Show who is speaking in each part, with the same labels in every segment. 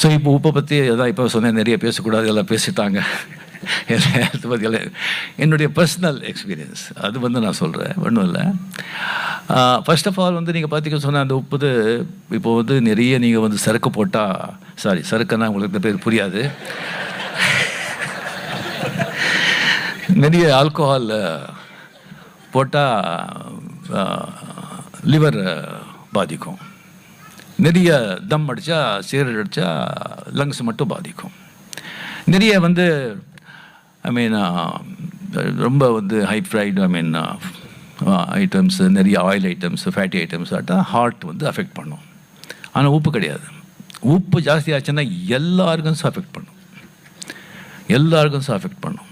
Speaker 1: So இப்போ உப்பை பற்றி அதான் இப்போ சொன்னேன் நிறைய பேசக்கூடாது எல்லாம் பேசிட்டாங்க. ஹெல்த் பற்றி எல்லாம். என்னுடைய பர்சனல் எக்ஸ்பீரியன்ஸ் அது வந்து நான் சொல்கிறேன் ஒன்றும் இல்லை. ஃபர்ஸ்ட் ஆஃப் ஆல் வந்து நீங்கள் பார்த்தீங்கன்னு சொன்னால் அந்த உப்புது இப்போ வந்து நிறைய நீங்கள் வந்து சரக்கு போட்டால் சாரி சரக்குன்னா உங்களுக்கு இந்த பேர் புரியாது. நிறைய ஆல்கோஹால் போட்டால் லிவர் பாதிக்கும். நிறைய தம் அடித்தா சீரல் அடித்தா லங்ஸ் மட்டும் பாதிக்கும். நிறைய வந்து ஐ மீன் ரொம்ப வந்து high fried I mean items நிறைய ஆயில் ஐட்டம்ஸ் ஃபேட்டி ஐட்டம்ஸ் ஆட்டால் ஹார்ட் வந்து அஃபெக்ட் பண்ணும். ஆனால் உப்பு கிடையாது. உப்பு ஜாஸ்தி ஆச்சுன்னா எல்லா ஆர்கன்ஸும் அஃபெக்ட் பண்ணும். எல்லா ஆர்கன்ஸும் அஃபெக்ட் பண்ணும்.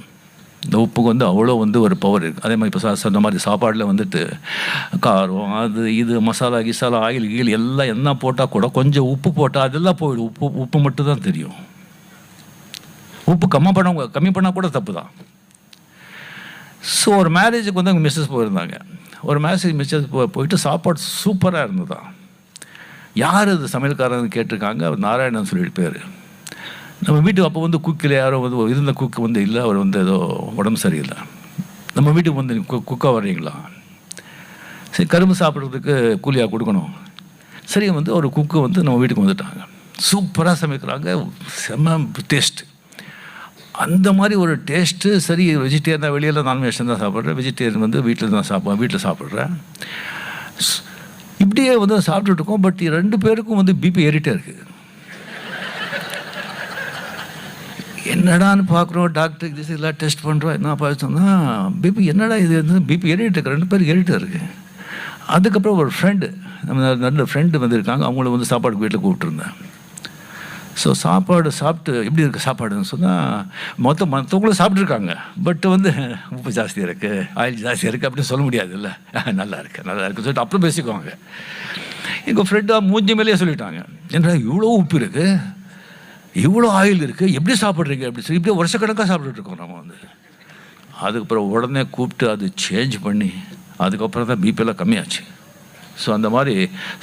Speaker 1: இந்த உப்புக்கு வந்து அவ்வளோ வந்து ஒரு பவர் இருக்குது அதே மாதிரி இப்போ சொன்ன மாதிரி சாப்பாடில் வந்துட்டு காரம் அது இது மசாலா கிசாலா ஆயில் கீழ் எல்லாம் என்ன போட்டால் கூட கொஞ்சம் உப்பு போட்டால் அதெல்லாம் போயிடும். உப்பு உப்பு மட்டும் தான் தெரியும். உப்பு கம்மி பண்ண கம்மி பண்ணால் கூட தப்பு தான் ஸோ ஒரு மேரேஜுக்கு வந்து அவங்க மிஸ்ஸஸ் போயிருந்தாங்க. ஒரு மேரேஜ் மிஸ்ஸஸ் போ போயிட்டு சாப்பாடு சூப்பராக இருந்ததா? யார் அது சமையல்காரன் கேட்டிருக்காங்க? அவர் நாராயணன் சொல்லிட்டு பேர். நம்ம வீட்டுக்கு அப்போ வந்து குக்கில் யாரோ வந்து இருந்த குக்கு வந்து இல்லை அவர் வந்து ஏதோ உடம்பு சரியில்லை. நம்ம வீட்டுக்கு வந்து குக்காக வர்றீங்களா? சரி கரும்பு சாப்பிட்றதுக்கு கூலியாக கொடுக்கணும். சரி வந்து ஒரு குக்கு வந்து நம்ம வீட்டுக்கு வந்துட்டாங்க. சூப்பராக சமைக்கிறாங்க செம்ம டேஸ்ட். அந்த மாதிரி ஒரு டேஸ்ட்டு சரி வெஜிடேரியன் தான் வெளியில் நான்வெஜ் தான் சாப்பிட்றேன் வெஜிடேரியன் வந்து வீட்டில் தான் சாப்பிட்றேன் வீட்டில் சாப்பிட்றேன். இப்படியே வந்து சாப்பிட்டுட்டு இருக்கோம் பட் ரெண்டு பேருக்கும் வந்து பிபி ஏறிட்டே இருக்குது என்னடான்னு பார்க்குறோம் டாக்டர் இது எல்லாம் டெஸ்ட் பண்ணுறோம் என்ன பார்த்தோம்னா பிபி என்னடா இது? வந்து பிபி ஏறிட்டு இருக்கு ரெண்டு பேர் ஏறிட்டு இருக்கு. அதுக்கப்புறம் ஒரு ஃப்ரெண்டு நம்ம நல்ல ஃப்ரெண்டு வந்திருக்காங்க. அவங்கள வந்து சாப்பாடு வீட்டில் கூப்பிட்டுருந்தேன். ஸோ சாப்பாடு சாப்பிட்டு எப்படி இருக்குது சாப்பாடுன்னு சொன்னால் மொத்தம் மற்றவங்களும் சாப்பிட்ருக்காங்க பட் வந்து உப்பு ஜாஸ்தியாக இருக்குது ஆயில் ஜாஸ்தியாக இருக்குது அப்படின்னு சொல்ல முடியாதுல்ல. நல்லா இருக்குது நல்லா இருக்குன்னு சொல்லிட்டு அப்புறம் பேசிக்குவாங்க. எங்கள் ஃப்ரெண்டாக மூஞ்சி மேலேயே சொல்லிட்டாங்க. என்ன இவ்வளோ உப்பு இருக்குது இவ்வளோ ஆயில் இருக்குது எப்படி சாப்பிட்றீங்க? அப்படி சொல்லி இப்படியே வருஷக்கணக்காக சாப்பிட்டுட்டு இருக்கோம் நம்ம வந்து. அதுக்கப்புறம் உடனே கூப்பிட்டு அது சேஞ்ச் பண்ணி அதுக்கப்புறம் தான் பிபியெல்லாம் கம்மியாச்சு. ஸோ அந்த மாதிரி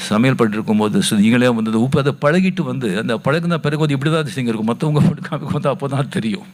Speaker 1: சமையல் பண்ணிட்டு இருக்கும்போது ஸோ நீங்களே வந்து உப்பு அதை பழகிட்டு வந்து அந்த பழகின பிறகு வந்து இப்படி தான் செய்யுங்க இருக்கும். மற்றவங்க காமிக்கும் போது அப்போ தான் தெரியும்.